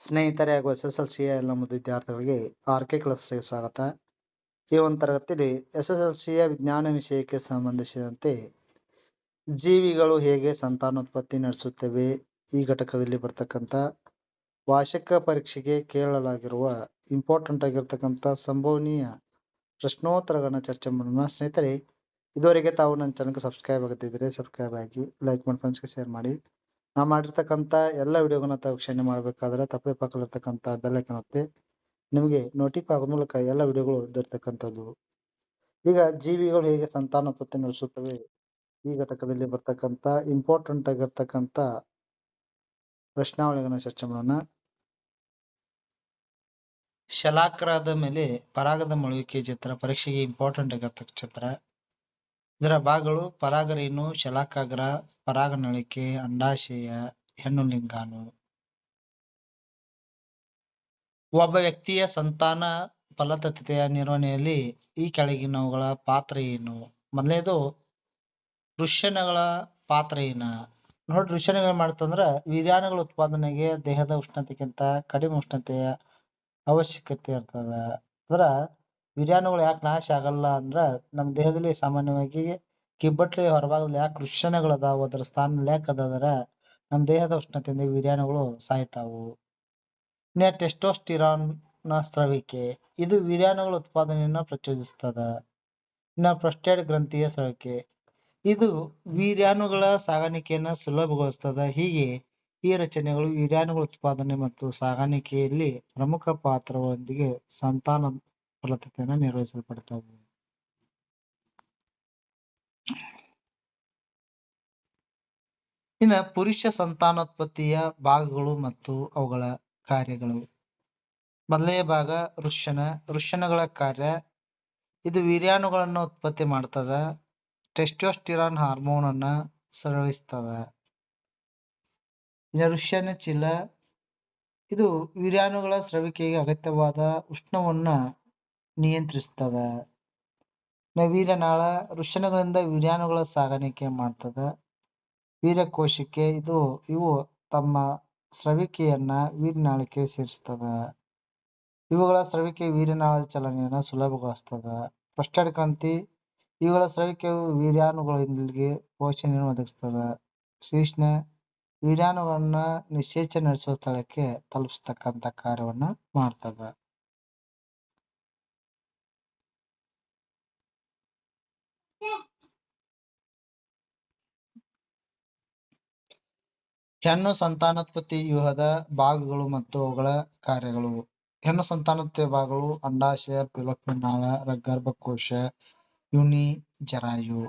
ಸ್ನೇಹಿತರೆ ಹಾಗೂ S S L ಸಿಯ ಎಲ್ಲ ವಿದ್ಯಾರ್ಥಿಗಳಿಗೆ ಆರ್ ಕೆ ಕ್ಲಾಸ್ಗೆ ಸ್ವಾಗತ. ಈ ಒಂದು ತರಗತಿಯಲ್ಲಿ ಎಸ್ ಎಸ್ ಎಲ್ ಸಿಯ ವಿಜ್ಞಾನ ವಿಷಯಕ್ಕೆ ಸಂಬಂಧಿಸಿದಂತೆ ಜೀವಿಗಳು ಹೇಗೆ ಸಂತಾನೋತ್ಪತ್ತಿ ನಡೆಸುತ್ತವೆ, ಈ ಘಟಕದಲ್ಲಿ ಬರ್ತಕ್ಕಂಥ ವಾರ್ಷಿಕ ಪರೀಕ್ಷೆಗೆ ಕೇಳಲಾಗಿರುವ ಇಂಪಾರ್ಟೆಂಟ್ ಆಗಿರ್ತಕ್ಕಂಥ ಸಂಭವನೀಯ ಪ್ರಶ್ನೋತ್ತರಗಳನ್ನ ಚರ್ಚೆ ಮಾಡೋಣ. ಸ್ನೇಹಿತರೆ, ಇದುವರೆಗೆ ತಾವು ನನ್ನ ಚಾನಲ್ಗೆ ಸಬ್ಸ್ಕ್ರೈಬ್ ಆಗದಿದ್ದರೆ ಸಬ್ಸ್ಕ್ರೈಬ್ ಆಗಿ ಲೈಕ್ ಮಾಡಿ ಫ್ರೆಂಡ್ಸ್ಗೆ ಶೇರ್ ಮಾಡಿ. ನಾ ಮಾಡಿರ್ತಕ್ಕಂಥ ಎಲ್ಲ ವಿಡಿಯೋಗಳನ್ನ ತಾವು ವೀಕ್ಷಣೆ ಮಾಡಬೇಕಾದ್ರೆ ತಪ್ಪದೆ ಪಕ್ಕದಲ್ಲಿರ್ತಕ್ಕಂಥ ಬೆಲ್ ಐಕನ್ ಒತ್ತಿ ನಿಮಗೆ ನೋಟಿಫ್ ಆಗೋ ಮೂಲಕ ಎಲ್ಲ ವಿಡಿಯೋಗಳು ದೊರೆತಕ್ಕಂಥದ್ದು. ಈಗ ಜೀವಿಗಳು ಹೇಗೆ ಸಂತಾನೋತ್ಪತ್ತಿ ನಡೆಸುತ್ತವೆ? ಈ ಘಟಕದಲ್ಲಿ ಬರ್ತಕ್ಕಂಥ ಇಂಪಾರ್ಟೆಂಟ್ ಆಗಿರ್ತಕ್ಕಂಥ ಪ್ರಶ್ನಾವಳಿಗಳನ್ನ ಚರ್ಚೆ ಮಾಡೋಣ. ಶಲಾಕ್ರದ ಮೇಲೆ ಪರಾಗದ ಮೊಳುವಿಕೆ ಚಿತ್ರ ಪರೀಕ್ಷೆಗೆ ಇಂಪಾರ್ಟೆಂಟ್ ಆಗಿರ್ತಕ್ಕ ಚಿತ್ರ ಇದರ ಭಾಗಗಳು ಪರಾಗರೇಣು ಶಲಾಕಾಗ್ರ, ಪರಾಗನಳಿಕೆ, ಅಂಡಾಶಯ ಹೆಣ್ಣು ಲಿಂಗಾಣು ಒಬ್ಬ ವ್ಯಕ್ತಿಯ ಸಂತಾನ ಫಲವತ್ತತೆಯ ನಿರ್ವಹಣೆಯಲ್ಲಿ ಈ ಕೆಳಗಿನವುಗಳ ಪಾತ್ರ ಏನು? ಮೊದಲನೇದು, ವೃಷಣಗಳ ಪಾತ್ರ ಏನ? ನೋಡಿ ವೃಷಣಗಳು ಮಾಡ್ತಂದ್ರ ವಿಧಾನಗಳ ಉತ್ಪಾದನೆಗೆ ದೇಹದ ಉಷ್ಣತೆಗಿಂತ ಕಡಿಮೆ ಉಷ್ಣತೆಯ ಅವಶ್ಯಕತೆ ಇರ್ತದ. ಅಂದ್ರ ವೀರ್ಯಾಣುಗಳು ಯಾಕೆ ನಾಶ ಆಗಲ್ಲ ಅಂದ್ರ ನಮ್ಮ ದೇಹದಲ್ಲಿ ಸಾಮಾನ್ಯವಾಗಿ ಕಿಬ್ಬಟ್ಲಿ ಹೊರಭಾಗದಲ್ಲಿ ಯಾಕೆ ವೃಷಣಗಳು ಅದಾವ, ಅದರ ಸ್ಥಾನದಲ್ಲಿ ಯಾಕೆ ಅದಾದ್ರ ನಮ್ಮ ದೇಹದ ಉಷ್ಣತೆಯಿಂದ ವೀರ್ಯಾಣುಗಳು ಸಾಯ್ತಾವು. ಟೆಸ್ಟೋಸ್ಟಿರಾನ್ನ ಸ್ರವಿಕೆ, ಇದು ವೀರ್ಯಾಣುಗಳ ಉತ್ಪಾದನೆಯನ್ನ ಪ್ರಚೋದಿಸ್ತದ. ಇನ್ನ ಪ್ರೊಸ್ಟೇಟ್ ಗ್ರಂಥಿಯ ಸ್ರವಿಕೆ, ಇದು ವೀರ್ಯಾಣುಗಳ ಸಾಗಾಣಿಕೆಯನ್ನ ಸುಲಭಗೊಳಿಸ್ತದ. ಹೀಗೆ ಈ ರಚನೆಗಳು ವೀರ್ಯಾಣುಗಳ ಉತ್ಪಾದನೆ ಮತ್ತು ಸಾಗಾಣಿಕೆಯಲ್ಲಿ ಪ್ರಮುಖ ಪಾತ್ರಗಳೊಂದಿಗೆ ಸಂತಾನ ಫಲವತ್ತತೆಯನ್ನು ನಿರ್ವಹಿಸಲ್ಪಡ್ತವೆ. ಇನ್ನ ಪುರುಷ ಸಂತಾನೋತ್ಪತ್ತಿಯ ಭಾಗಗಳು ಮತ್ತು ಅವುಗಳ ಕಾರ್ಯಗಳು. ಮೊದಲನೇ ಭಾಗ ಋಷ್ಯನ ಋಷ್ಯನಗಳ ಕಾರ್ಯ, ಇದು ವೀರ್ಯಾಣುಗಳನ್ನ ಉತ್ಪತ್ತಿ ಮಾಡ್ತದ. ಟೆಸ್ಟೋಸ್ಟಿರಾನ್ ಹಾರ್ಮೋನ್ ಅನ್ನ ಸ್ರವಿಸ್ತದ ಇನ್ನು ಋಷ್ಯನ ಚೀಲ, ಇದು ವೀರ್ಯಾಣುಗಳ ಸ್ರವಿಕೆಗೆ ಅಗತ್ಯವಾದ ಉಷ್ಣವನ್ನ ನಿಯಂತ್ರಿಸ್ತದ. ನಾಳ ವೃಷಣಗಳಿಂದ ವೀರ್ಯಾಣುಗಳ ಸಾಗಾಣಿಕೆ ಮಾಡ್ತದ. ವೀರ್ಯಕೋಶಕ್ಕೆ ಇದು, ಇವು ತಮ್ಮ ಸ್ರವಿಕೆಯನ್ನ ವೀರ್ಯನಾಳಕ್ಕೆ ಸೇರಿಸ್ತದ. ಇವುಗಳ ಸ್ರವಿಕೆ ವೀರ್ಯನಾಳದ ಚಲನೆಯನ್ನ ಸುಲಭಗೊಳಿಸ್ತದ. ಪ್ರೊಸ್ಟೇಟ್ ಗ್ರಂಥಿ ಇವುಗಳ ಸ್ರವಿಕೆಯು ವೀರ್ಯಾಣುಗಳಿಗೆ ಪೋಷಣೆಯನ್ನು ಒದಗಿಸ್ತದ ಶ್ರೀಷ್ಣ ವೀರ್ಯಾಣುಗಳನ್ನ ನಿಷೇಚನೆ ನಡೆಸುವ ಸ್ಥಳಕ್ಕೆ ತಲುಪಿಸ್ತಕ್ಕಂಥ ಕಾರ್ಯವನ್ನ ಮಾಡ್ತದ. ಹೆಣ್ಣು ಸಂತಾನೋತ್ಪತ್ತಿ ವ್ಯೂಹದ ಭಾಗಗಳು ಮತ್ತು ಅವುಗಳ ಕಾರ್ಯಗಳು. ಹೆಣ್ಣು ಸಂತಾನೋತ್ಪತ್ತಿ ಭಾಗಗಳು ಅಂಡಾಶಯ ಪಿಲೋಪಿನಾಳ ನಾಳ ಗರ್ಭಕೋಶ, ಯುನಿ, ಜರಾಯು.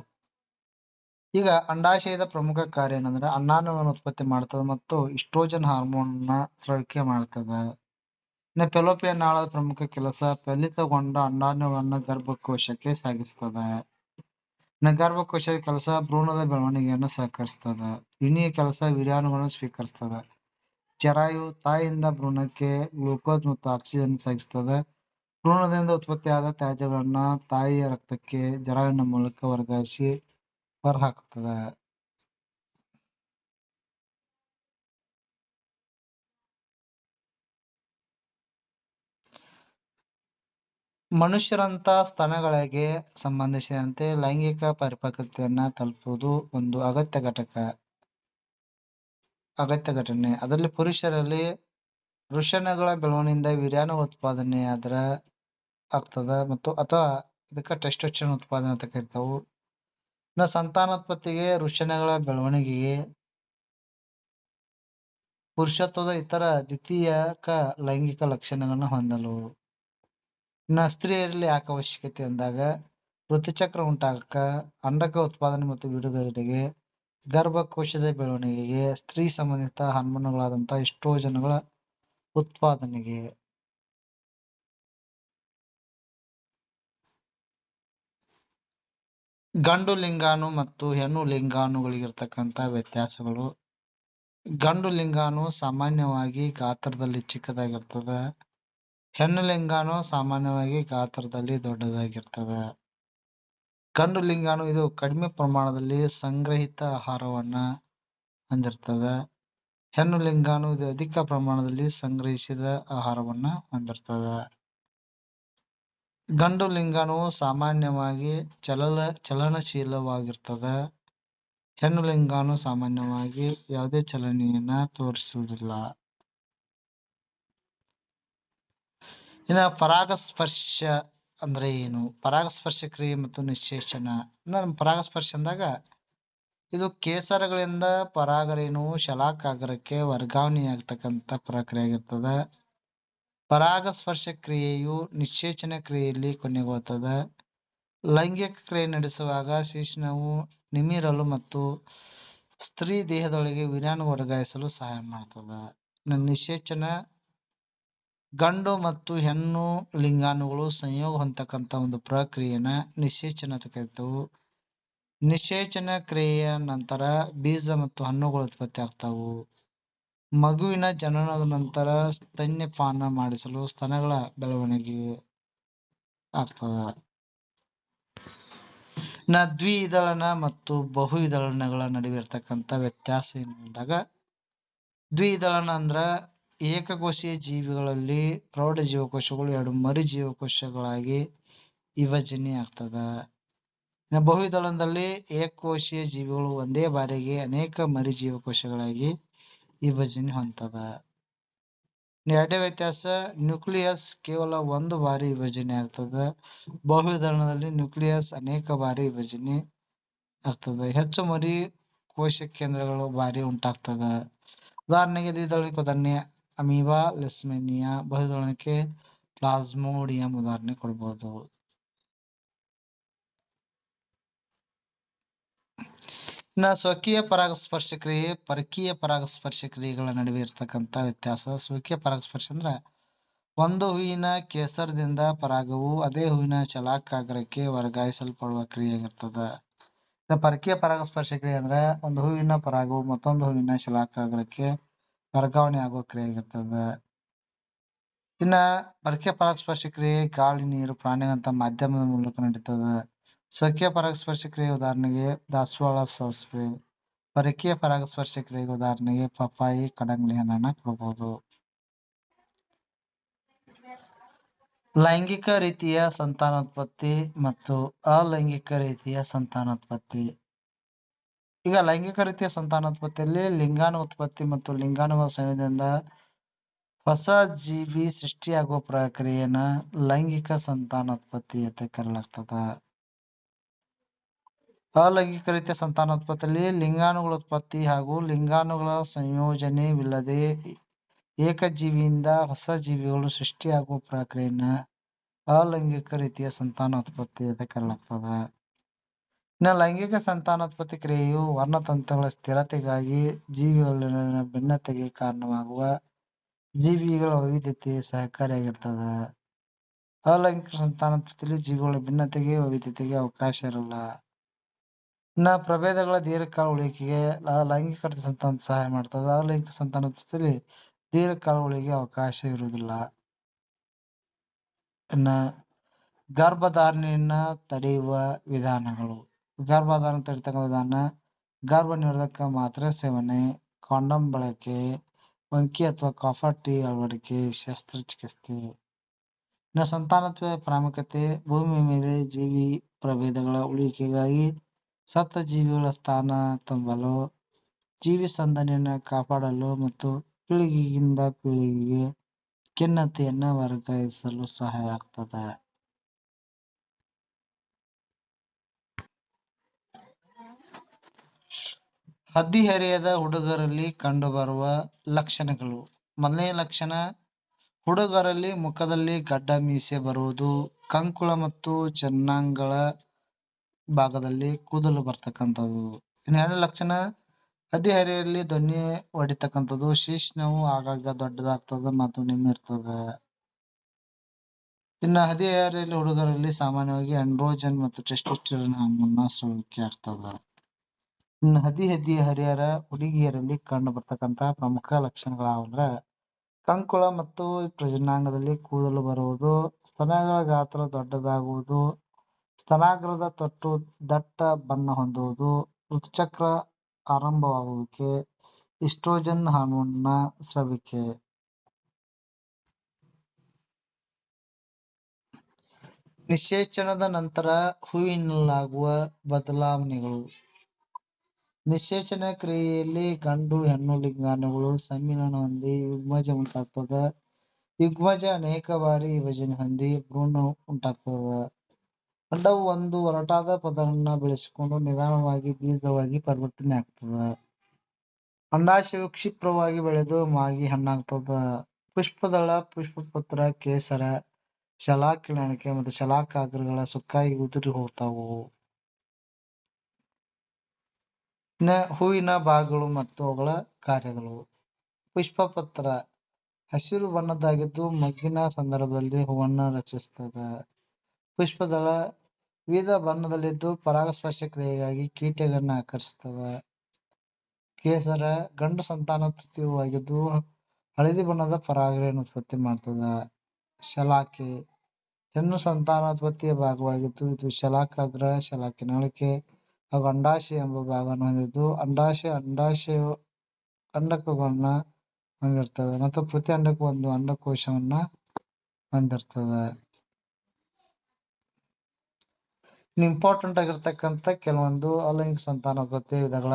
ಈಗ ಅಂಡಾಶಯದ ಪ್ರಮುಖ ಕಾರ್ಯ ಏನಂದ್ರೆ ಅಂಡಾಣುವನ್ನು ಉತ್ಪತ್ತಿ ಮಾಡ್ತದ ಮತ್ತು ಇಸ್ಟ್ರೋಜನ್ ಹಾರ್ಮೋನ್ನ ಸ್ರವಿಕೆ ಮಾಡ್ತದ. ಇನ್ನು ಪೆಲೋಪಿಯನ್ ನಾಳದ ಪ್ರಮುಖ ಕೆಲಸ ಫಲಿತಗೊಂಡ ಅಂಡಾಣುಗಳನ್ನ ಗರ್ಭಕೋಶಕ್ಕೆ ಸಾಗಿಸ್ತದ. ಇನ್ನು ಗರ್ಭಕೋಶದ ಕೆಲಸ ಭ್ರೂಣದ ಬೆಳವಣಿಗೆಯನ್ನು ಸಹಕರಿಸ್ತದ. ಇಣಿಯ ಕೆಲಸ ವಿರಾಣವನ್ನು ಸ್ವೀಕರಿಸ್ತದ. ಜರಾಯು ತಾಯಿಯಿಂದ ಭ್ರೂಣಕ್ಕೆ ಗ್ಲೂಕೋಸ್ ಮತ್ತು ಆಕ್ಸಿಜನ್ ಸಾಗಿಸ್ತದ. ಭ್ರೂಣದಿಂದ ಉತ್ಪತ್ತಿಯಾದ ತ್ಯಾಜ್ಯಗಳನ್ನ ತಾಯಿಯ ರಕ್ತಕ್ಕೆ, ಜರಾಯುವಿನ ಮೂಲಕ ವರ್ಗಾಯಿಸಿ ಹೊರಹಾಕ್ತದ ಮನುಷ್ಯರಂತ ಸ್ತನಗಳಿಗೆ ಸಂಬಂಧಿಸಿದಂತೆ ಲೈಂಗಿಕ ಪರಿಪಕ್ವತೆಯನ್ನ ತಲುಪುವುದು ಒಂದು ಅಗತ್ಯ ಘಟಕ. ಅಗತ್ಯ ಘಟನೆ. ಅದರಲ್ಲಿ ಪುರುಷರಲ್ಲಿ ವೃಷಣಗಳ ಬೆಳವಣಿಗೆಯಿಂದ ವೀರ್ಯಾಣು ಉತ್ಪಾದನೆ ಆದ್ರ ಆಗ್ತದ ಮತ್ತು ಅಥವಾ ಇದಕ್ಕ ಟೆಸ್ಟೋಸ್ಟೆರಾನ್ ಉತ್ಪಾದನೆ ಅಂತ ಕರಿತಾವು. ಇನ್ನು ಸಂತಾನೋತ್ಪತ್ತಿಗೆ ವೃಷಣಗಳ ಬೆಳವಣಿಗೆಗೆ ಪುರುಷತ್ವದ ಇತರ ದ್ವಿತೀಯಕ ಲೈಂಗಿಕ ಲಕ್ಷಣಗಳನ್ನ ಹೊಂದಲು. ಇನ್ನ ಸ್ತ್ರೀಯರಲ್ಲಿ ಯಾಕೆ ಅವಶ್ಯಕತೆ ಅಂದಾಗ ಋತುಚಕ್ರ ಉಂಟಾಗಕ, ಅಂಡಕ ಉತ್ಪಾದನೆ ಮತ್ತು ಬಿಡುಗಡೆಗೆ, ಗರ್ಭಕೋಶದ ಬೆಳವಣಿಗೆಗೆ, ಸ್ತ್ರೀ ಸಂಬಂಧಿತ ಹಾರ್ಮೋನುಗಳಾದಂತ ಇಸ್ಟ್ರೋಜನ್ಗಳ ಉತ್ಪಾದನೆಗೆ. ಗಂಡು ಲಿಂಗಾಣು ಮತ್ತು ಹೆಣ್ಣು ಲಿಂಗಾಣುಗಳಿಗಿರ್ತಕ್ಕಂಥ ವ್ಯತ್ಯಾಸಗಳು. ಗಂಡು ಲಿಂಗಾಣು ಸಾಮಾನ್ಯವಾಗಿ ಗಾತ್ರದಲ್ಲಿ ಚಿಕ್ಕದಾಗಿರ್ತದ. ಹೆಣ್ಣು ಲಿಂಗಾನು ಸಾಮಾನ್ಯವಾಗಿ ಗಾತ್ರದಲ್ಲಿ ದೊಡ್ಡದಾಗಿರ್ತದ. ಗಂಡು ಲಿಂಗಾಣು ಇದು ಕಡಿಮೆ ಪ್ರಮಾಣದಲ್ಲಿ ಸಂಗ್ರಹಿತ ಆಹಾರವನ್ನ ಹೊಂದಿರ್ತದ. ಹೆಣ್ಣು ಲಿಂಗಾನು ಇದು ಅಧಿಕ ಪ್ರಮಾಣದಲ್ಲಿ ಸಂಗ್ರಹಿಸಿದ ಆಹಾರವನ್ನ ಹೊಂದಿರ್ತದ. ಗಂಡು ಲಿಂಗಾನು ಸಾಮಾನ್ಯವಾಗಿ ಚಲನ ಚಲನಶೀಲವಾಗಿರ್ತದ. ಹೆಣ್ಣು ಲಿಂಗಾನು ಸಾಮಾನ್ಯವಾಗಿ ಯಾವುದೇ ಚಲನೆಯನ್ನ ತೋರಿಸುವುದಿಲ್ಲ. ಇನ್ನ ಪರಾಗಸ್ಪರ್ಶ ಅಂದ್ರೆ ಏನು? ಪರಾಗಸ್ಪರ್ಶ ಕ್ರಿಯೆ ಮತ್ತು ನಿಶೇಚನ ಅಂದ್ರೆ ಪರಾಗಸ್ಪರ್ಶ ಅಂದಾಗ ಇದು ಕೇಸರಗಳಿಂದ ಪರಾಗರೇನು ಶಲಾಕಾಗ್ರಕ್ಕೆ ವರ್ಗಾವಣೆಯಾಗ್ತಕ್ಕಂಥ ಪ್ರಕ್ರಿಯೆ ಆಗಿರ್ತದ. ಪರಾಗಸ್ಪರ್ಶ ಕ್ರಿಯೆಯು ನಿಶ್ಚೇಚನ ಕ್ರಿಯೆಯಲ್ಲಿ ಕೊನೆಗೊಳ್ತದ. ಲೈಂಗಿಕ ಕ್ರಿಯೆ ನಡೆಸುವಾಗ ಶಿಶ್ನವು ನಿಮಿರಲು ಮತ್ತು ಸ್ತ್ರೀ ದೇಹದೊಳಗೆ ವೀರ್ಯಾಣು ವರ್ಗಾಯಿಸಲು ಸಹಾಯ ಮಾಡ್ತದ. ನಿಷೇಚನ ಗಂಡು ಮತ್ತು ಹೆಣ್ಣು ಲಿಂಗಾಣುಗಳು ಸಂಯೋಗ ಹೊಂದತಕ್ಕಂಥ ಒಂದು ಪ್ರಕ್ರಿಯೆನ ಅಂತ ನಿಶೇಚನ ನಿಷೇಚನ ಕ್ರಿಯೆಯ ನಂತರ ಬೀಜ ಮತ್ತು ಹಣ್ಣುಗಳು ಉತ್ಪತ್ತಿ ಆಗ್ತಾವು. ಮಗುವಿನ ಜನನದ ನಂತರ ಸ್ತನ್ಯಪಾನ ಮಾಡಿಸಲು ಸ್ತನಗಳ ಬೆಳವಣಿಗೆ ಆಗ್ತದ. ನ ದ್ವಿದಳನ ಮತ್ತು ಬಹು ಇದಳನಗಳ ನಡುವೆ ಇರ್ತಕ್ಕಂಥ ವ್ಯತ್ಯಾಸ ಅಂದಾಗ ದ್ವಿಇದಳನ ಅಂದ್ರ ಏಕಕೋಶೀಯ ಜೀವಿಗಳಲ್ಲಿ ಪ್ರೌಢ ಜೀವಕೋಶಗಳು ಎರಡು ಮರಿ ಜೀವಕೋಶಗಳಾಗಿ ವಿಭಜನೆ ಆಗ್ತದ. ಬಹುದಳದಲ್ಲಿ ಏಕಕೋಶೀಯ ಜೀವಿಗಳು ಒಂದೇ ಬಾರಿಗೆ ಅನೇಕ ಮರಿ ಜೀವಕೋಶಗಳಾಗಿ ವಿಭಜನೆ ಹೊಂದದ ಎರಡೇ ವ್ಯತ್ಯಾಸ, ನ್ಯೂಕ್ಲಿಯಸ್ ಕೇವಲ ಒಂದು ಬಾರಿ ವಿಭಜನೆ ಆಗ್ತದ. ಬಹುದಳದಲ್ಲಿ ನ್ಯೂಕ್ಲಿಯಸ್ ಅನೇಕ ಬಾರಿ ವಿಭಜನೆ ಆಗ್ತದ. ಹೆಚ್ಚು ಮರಿ ಕೋಶ ಕೇಂದ್ರಗಳು ಬಾರಿ ಉಂಟಾಗ್ತದ. ಉದಾಹರಣೆಗೆ ದ್ವಿದಳ ಅಮೀಬಾ ಲೆಸ್ಮೆನಿಯಾ ಬಹುದಳನಕ್ಕೆ ಪ್ಲಾಸ್ಮೋಡಿಯಂ ಉದಾಹರಣೆ ಕೊಡ್ಬೋದು. ಇನ್ನ ಸ್ವಕೀಯ ಪರಾಗಸ್ಪರ್ಶ ಕ್ರಿಯೆ ಪರಕೀಯ ಪರಾಗಸ್ಪರ್ಶ ಕ್ರಿಯೆಗಳ ನಡುವೆ ಇರತಕ್ಕಂತ ವ್ಯತ್ಯಾಸ. ಸ್ವಕೀಯ ಪರಾಗಸ್ಪರ್ಶ ಅಂದ್ರ ಒಂದು ಹೂವಿನ ಕೇಸರದಿಂದ ಪರಾಗವು ಅದೇ ಹೂವಿನ ಚಲಾಕಾಗ್ರಕ್ಕೆ ವರ್ಗಾಯಿಸಲ್ಪಡುವ ಕ್ರಿಯೆಯಾಗಿರ್ತದ. ಪರಕೀಯ ಪರಾಗಸ್ಪರ್ಶ ಕ್ರಿಯೆ ಅಂದ್ರೆ ಒಂದು ಹೂವಿನ ಪರಾಗವು ಮತ್ತೊಂದು ಹೂವಿನ ಶಲಾಕಾಗ್ರಕ್ಕೆ ವರ್ಗಾವಣೆ ಆಗುವ ಕ್ರಿಯೆಯಾಗಿರ್ತದ ಇನ್ನ ಪರಕೀಯ ಪರಾಗಸ್ಪರ್ಶ ಕ್ರಿಯೆ ಗಾಳಿ, ನೀರು ಪ್ರಾಣಿಗಳಂತ ಮಾಧ್ಯಮದ ಮೂಲಕ ನಡೀತದ. ಸ್ವಕೀಯ ಪರಾಗಸ್ಪರ್ಶ ಕ್ರಿಯೆ ಉದಾಹರಣೆಗೆ ದಾಸವಾಳ, ಸಾಸಿವೆ. ಪರಕೀಯ ಪರಾಗಸ್ಪರ್ಶ ಕ್ರಿಯೆಗೆ ಉದಾಹರಣೆಗೆ ಪಪ್ಪಾಯಿ, ಕಡಂಗ್ಲಿ ಹಣ್ಣನ್ನ ಕೊಡಬಹುದು ಲೈಂಗಿಕ ರೀತಿಯ ಸಂತಾನೋತ್ಪತ್ತಿ ಮತ್ತು ಅಲೈಂಗಿಕ ರೀತಿಯ ಸಂತಾನೋತ್ಪತ್ತಿ. ಈಗ ಲೈಂಗಿಕ ರೀತಿಯ ಸಂತಾನೋತ್ಪತ್ತಿಯಲ್ಲಿ ಲಿಂಗಾನು ಉತ್ಪತ್ತಿ ಮತ್ತು ಲಿಂಗಾಣುಗಳ ಸಂಯೋಜನೆಯಿಂದ ಹೊಸ ಜೀವಿ ಸೃಷ್ಟಿಯಾಗುವ ಪ್ರಕ್ರಿಯೆಯನ್ನ ಲೈಂಗಿಕ ಸಂತಾನೋತ್ಪತ್ತಿ ಅಂತ ಕರೆಯಲಾಗ್ತದ. ಅಲೈಂಗಿಕ ರೀತಿಯ ಸಂತಾನೋತ್ಪತ್ತಿಯಲ್ಲಿ ಲಿಂಗಾಣುಗಳ ಉತ್ಪತ್ತಿ ಹಾಗೂ ಲಿಂಗಾಣುಗಳ ಸಂಯೋಜನೆವಿಲ್ಲದೆ ಏಕಜೀವಿಯಿಂದ ಹೊಸ ಜೀವಿಗಳು ಸೃಷ್ಟಿಯಾಗುವ ಪ್ರಕ್ರಿಯೆಯನ್ನ ಅಲೈಂಗಿಕ ರೀತಿಯ ಸಂತಾನೋತ್ಪತ್ತಿ ಅಂತ ಕರೆಯಲಾಗ್ತದ. ಇನ್ನು ಲೈಂಗಿಕ ಸಂತಾನೋತ್ಪತ್ತಿ ಕ್ರಿಯೆಯು ವರ್ಣತಂತುಗಳ ಸ್ಥಿರತೆಗಾಗಿ ಜೀವಿಗಳಲ್ಲಿನ ಭಿನ್ನತೆಗೆ ಕಾರಣವಾಗುವ ಜೀವಿಗಳ ವೈವಿಧ್ಯತೆ ಸಹಕಾರಿಯಾಗಿರ್ತದ. ಅಲೈಂಗಿಕ ಸಂತಾನೋತ್ಪತ್ತಿಯಲ್ಲಿ ಜೀವಿಗಳ ಭಿನ್ನತೆಗೆ ವೈವಿಧ್ಯತೆಗೆ ಅವಕಾಶ ಇರಲ್ಲ. ಇನ್ನ ಪ್ರಭೇದಗಳ ದೀರ್ಘಕಾಲ ಉಳಿಕೆಗೆ ಲೈಂಗಿಕ ಸಂತಾನ ಸಹಾಯ ಮಾಡ್ತದ. ಅಲೈಂಗಿಕ ಸಂತಾನೋತ್ಪತ್ತಿಯಲ್ಲಿ ದೀರ್ಘಕಾಲ ಉಳಿಕೆ ಅವಕಾಶ ಇರುವುದಿಲ್ಲ. ಇನ್ನ ಗರ್ಭಧಾರಣೆಯನ್ನ ತಡೆಯುವ ವಿಧಾನಗಳು. ಗರ್ಭಧಾರಣೆ ತಡಿತಕ್ಕಂಥದ್ದನ್ನ ಗರ್ಭ ನಿರೋಧಕ ಮಾತ್ರೆ ಸೇವನೆ ಕಾಂಡಮ್ ಬಳಕೆ ವಂಕಿ ಅಥವಾ ಕಫ, ಟೀ, ಅಳವಡಿಕೆ, ಶಸ್ತ್ರಚಿಕಿತ್ಸೆ. ಇನ್ನು ಸಂತಾನತ್ವ, ಪ್ರಾಮುಖ್ಯತೆ, ಭೂಮಿ ಮೇಲೆ ಜೀವಿ ಪ್ರಭೇದಗಳ ಉಳಿಕೆಗಾಗಿ ಸತ್ತ ಜೀವಿಗಳ ಸ್ಥಾನ ತುಂಬಲು, ಜೀವಿ ಸಂದಣಿಯನ್ನ ಕಾಪಾಡಲು ಮತ್ತು ಪೀಳಿಗೆಯಿಂದ ಪೀಳಿಗೆಗೆ ಖಿನ್ನತೆಯನ್ನ ವರ್ಗಾಯಿಸಲು ಸಹಾಯ ಆಗ್ತದ. ಹದಿಹರೆಯದ ಹುಡುಗರಲ್ಲಿ ಕಂಡುಬರುವ ಲಕ್ಷಣಗಳು. ಮೊದಲನೇ ಲಕ್ಷಣ, ಹುಡುಗರಲ್ಲಿ ಮುಖದಲ್ಲಿ ಗಡ್ಡ ಮೀಸೆ ಬರುವುದು. ಕಂಕುಳ ಮತ್ತು ಚನ್ನಾಂಗಳ ಭಾಗದಲ್ಲಿ ಕೂದಲು ಬರ್ತಕ್ಕಂಥದ್ದು. ಇನ್ನೆರಡು ಲಕ್ಷಣ, ಹದಿಹರೆಯಲ್ಲಿ ಧ್ವನಿ ಹೊಡಿತಕ್ಕಂಥದ್ದು. ಶೀಶ್ನವು ಆಗಾಗ ದೊಡ್ಡದಾಗ್ತದ ಮತ್ತು ನಿಮ್ಮಿರ್ತದ ಇನ್ನು ಹದಿಹರೆಯಲ್ಲಿ ಹುಡುಗರಲ್ಲಿ ಸಾಮಾನ್ಯವಾಗಿ ಆಂಡ್ರೋಜನ್ ಮತ್ತು ಟೆಸ್ಟೋಸ್ಟೆರಾನ್ ಹಾರ್ಮೋನ್ನ ಸ್ರವಿಕೆ ಆಗ್ತದ ಇನ್ನು ಹದಿ ಹದಿ ಹರಿಹರ ಹುಡುಗಿಯರಲ್ಲಿ ಕಂಡು ಬರ್ತಕ್ಕಂತಹ ಪ್ರಮುಖ ಲಕ್ಷಣಗಳಾವಂದ್ರ ಕಂಕುಳ ಮತ್ತು ಪ್ರಜನಾಂಗದಲ್ಲಿ ಕೂದಲು ಬರುವುದು, ಸ್ತನಗಳ ಗಾತ್ರ ದೊಡ್ಡದಾಗುವುದು, ಸ್ತನಾಗ್ರದ ತೊಟ್ಟು ದಟ್ಟ ಬಣ್ಣ ಹೊಂದುವುದು ಋತುಚಕ್ರ ಆರಂಭವಾಗುವಿಕೆ ಈಸ್ಟ್ರೋಜನ್ ಹಾರ್ಮೋನ್ನ ಸ್ರವಿಕೆ. ನಿಶೇಚನದ ನಂತರ ಹೂವಿನಲ್ಲಾಗುವ ಬದಲಾವಣೆಗಳು. ನಿಷೇಚನ ಕ್ರಿಯೆಯಲ್ಲಿ ಗಂಡು, ಹೆಣ್ಣು, ಲಿಂಗಾಣುಗಳು, ಸಮ್ಮಿಲನ ಹೊಂದಿ ಯುಗ್ಮಜ ಉಂಟಾಗ್ತದ. ಯುಗ್ಮಜ ಅನೇಕ ಬಾರಿ ವಿಭಜನೆ ಹೊಂದಿ ಭ್ರೂಣ ಉಂಟಾಗ್ತದ. ಅಂಡವು ಒಂದು ಒರಟಾದ ಪದರನ್ನ ಬೆಳೆಸಿಕೊಂಡು ನಿಧಾನವಾಗಿ ಬೀಜವಾಗಿ ಪರಿವರ್ತನೆ ಆಗ್ತದ. ಅಂಡಾಶಯವು ಕ್ಷಿಪ್ರವಾಗಿ ಬೆಳೆದು ಮಾಗಿ ಹಣ್ಣಾಗ್ತದ. ಪುಷ್ಪದಳ, ಪುಷ್ಪಪತ್ರ, ಕೇಸರ ಶಲಾಕಿಣಕೆ ಮತ್ತು ಶಲಾಕಾಗ್ರಗಳ ಸುಕ್ಕಾಗಿ ಉದುರಿ ಹೋಗ್ತಾವು. ಇನ್ನ ಹೂವಿನ ಭಾಗಗಳು ಮತ್ತು ಅವುಗಳ ಕಾರ್ಯಗಳು. ಪುಷ್ಪಪತ್ರ ಹಸಿರು ಬಣ್ಣದ್ದಾಗಿದ್ದು ಮಗ್ಗಿನ ಸಂದರ್ಭದಲ್ಲಿ ಹೂವನ್ನ ರಕ್ಷಿಸ್ತದ ಪುಷ್ಪದಳ ವಿವಿಧ ಬಣ್ಣದಲ್ಲಿದ್ದು ಪರಾಗಸ್ಪರ್ಶ ಕ್ರಿಯೆಗಾಗಿ ಕೀಟಗಳನ್ನ ಆಕರ್ಷಿಸ್ತದ ಕೇಸರ ಗಂಡು ಸಂತಾನೋತ್ಪತ್ತಿಯಾಗಿದ್ದು ಹಳದಿ ಬಣ್ಣದ ಪರಾಗಗಳನ್ನು ಉತ್ಪತ್ತಿ ಮಾಡ್ತದ. ಶಲಾಕೆ ಹೆಣ್ಣು ಸಂತಾನೋತ್ಪತ್ತಿಯ ಭಾಗವಾಗಿದ್ದು ಇದು ಶಲಾಕಾಗ್ರ ಶಲಾಕಿನೊಳಗೆ ಹಾಗೂ ಅಂಡಾಶಯ ಎಂಬ ಭಾಗವನ್ನು ಹೊಂದಿದ್ದು, ಅಂಡಾಶಯ ಅಂಡಾಶಯ ಅಂಡಕಗಳನ್ನ ಹೊಂದಿರ್ತದೆ ಮತ್ತು ಪ್ರತಿ ಅಂಡಕ್ಕೂ ಒಂದು ಅಂಡಕೋಶವನ್ನ ಹೊಂದಿರ್ತದೆ. ಇಂಪಾರ್ಟೆಂಟ್ ಆಗಿರ್ತಕ್ಕಂಥ ಕೆಲವೊಂದು ಅಲೈಂಗಿಕ ಸಂತಾನೋತ್ಪತ್ತಿ ವಿಧಗಳ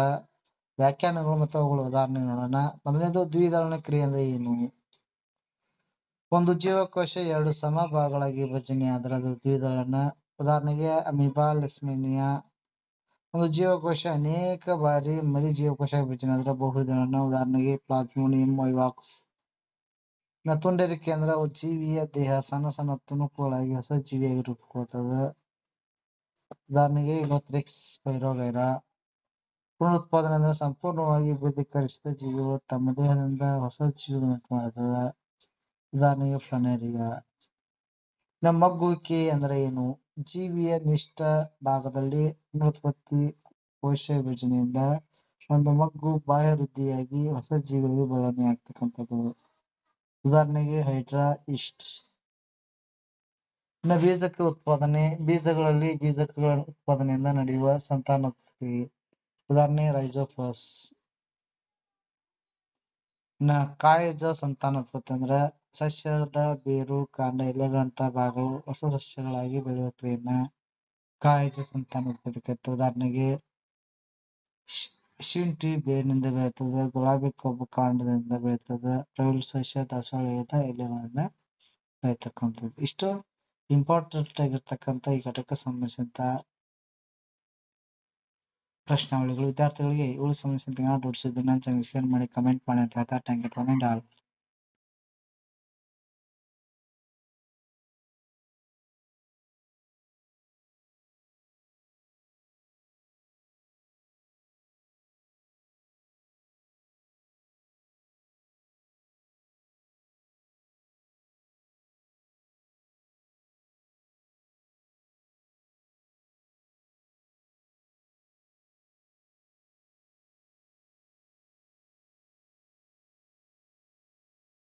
ವ್ಯಾಖ್ಯಾನಗಳು ಮತ್ತು ಅವುಗಳ ಉದಾಹರಣೆ ನೋಡೋಣ. ಮೊದಲನೇದು ದ್ವಿದಳನ ಕ್ರಿಯೆ ಅಂದ್ರೆ ಏನು? ಒಂದು ಜೀವಕೋಶ ಎರಡು ಸಮ ಭಾಗಗಳಾಗಿ ವಿಭಜನೆ ಆದ್ರೆ ಅದು ದ್ವಿದಳನ ಉದಾಹರಣೆಗೆ ಅಮೀಬಾ, ಲೆಸ್ಮೇನಿಯಾ ಒಂದು ಜೀವಕೋಶ ಅನೇಕ ಬಾರಿ ಮರಿ ಜೀವಕೋಶ ವಿಭಜನೆ ಅಂದ್ರೆ ಬಹುದಳನ ಉದಾಹರಣೆಗೆ ಪ್ಲಾಸ್ಮೋನಿಯಂ ವೈವಾಕ್ಸ್ ತುಂಡರಿಕೆ ಅಂದ್ರೆ ಅವು ಜೀವಿಯ ದೇಹ ಸಣ್ಣ ಸಣ್ಣ ತುಣುಕುಗಳಾಗಿ ಹೊಸ ಜೀವಿಯಾಗಿ ರೂಪುಗೊಳ್ತದ ಉದಾಹರಣೆಗೆ ಇನೋಥ್ರಿಕ್ಸ್ ಪೈರೋಗೈರ ಪುನರುತ್ಪಾದನೆ ಅಂದ್ರೆ ಸಂಪೂರ್ಣವಾಗಿ ಬೃದ್ಧೀಕರಿಸಿದ ಜೀವಿಗಳು ತಮ್ಮ ದೇಹದಿಂದ ಹೊಸ ಜೀವಿಗಳನ್ನು ಮಾಡ್ತದ ಉದಾಹರಣೆಗೆ ಫ್ಲನೇರಿಯಾ ನಮ್ಮ ಮಗ್ಗುವಿಕೆ ಅಂದ್ರೆ ಏನು ಜೀವಿಯ ನಿಷ್ಠ ಭಾಗದಲ್ಲಿ ಪುನರುತ್ಪತ್ತಿ ಕೋಶ ವಿಭಜನೆಯಿಂದ ಒಂದು ಮಗ್ಗು ಬಾಹ್ಯ ವೃದ್ಧಿಯಾಗಿ ಹೊಸ ಜೀವಿಗಳಿಗೆ ಬೆಳವಣಿಗೆ ಆಗ್ತಕ್ಕಂಥದ್ದು. ಉದಾಹರಣೆಗೆ ಹೈಡ್ರಾ ಇಸ್ಟ್ ಇನ್ನ ಬೀಜಕ ಉತ್ಪಾದನೆ, ಬೀಜಗಳಲ್ಲಿ ಬೀಜಕಗಳ ಉತ್ಪಾದನೆಯಿಂದ ನಡೆಯುವ ಸಂತಾನೋತ್ಪತ್ತಿ. ಉದಾಹರಣೆ ರೈಜೋಫಸ್ ಇನ್ನ ಕಾಯಜ ಸಂತಾನೋತ್ಪತ್ತಿ ಅಂದ್ರ ಸಸ್ಯದ ಬೇರು, ಕಾಂಡ ಎಲೆಗಳಂತ ಭಾಗವು ಹೊಸ ಸಸ್ಯಗಳಾಗಿ ಇನ್ನ ಕಾಯಜ ಕರಿತಾರೆ ಉದಾಹರಣೆಗೆ ಶುಂಠಿ ಬೇರಿನಿಂದ ಬೆಳೀತದೆ ಗುಲಾಬಿ ಕಬ್ಬು ಕಾಂಡದಿಂದ ಬೆಳೀತದೆ ಪ್ರೌಲ್ ಸಸ್ಯ, ದಾಸವಾಳ ಎಲೆದ ಎಲೆಗಳಿಂದ ಬೆಳೀತಕ್ಕಂಥದ್ದು ಇಷ್ಟು ಇಂಪಾರ್ಟೆಂಟ್ ಆಗಿರ್ತಕ್ಕಂಥ ಈ ಘಟಕ ಸಂಬಂಧಿಸಿದಂತ ಪ್ರಶ್ನಾವಳಿಗಳು. ವಿದ್ಯಾರ್ಥಿಗಳಿಗೆ ಇವುಗಳು ಸಂಬಂಧಿಸಿದ ಚೆನ್ನಾಗಿ ಶೇರ್ ಮಾಡಿ ಕಮೆಂಟ್ ಮಾಡಿ ಅಂತ ಹೇಳ್ತಾ ಟ್ಯಾಂಕ್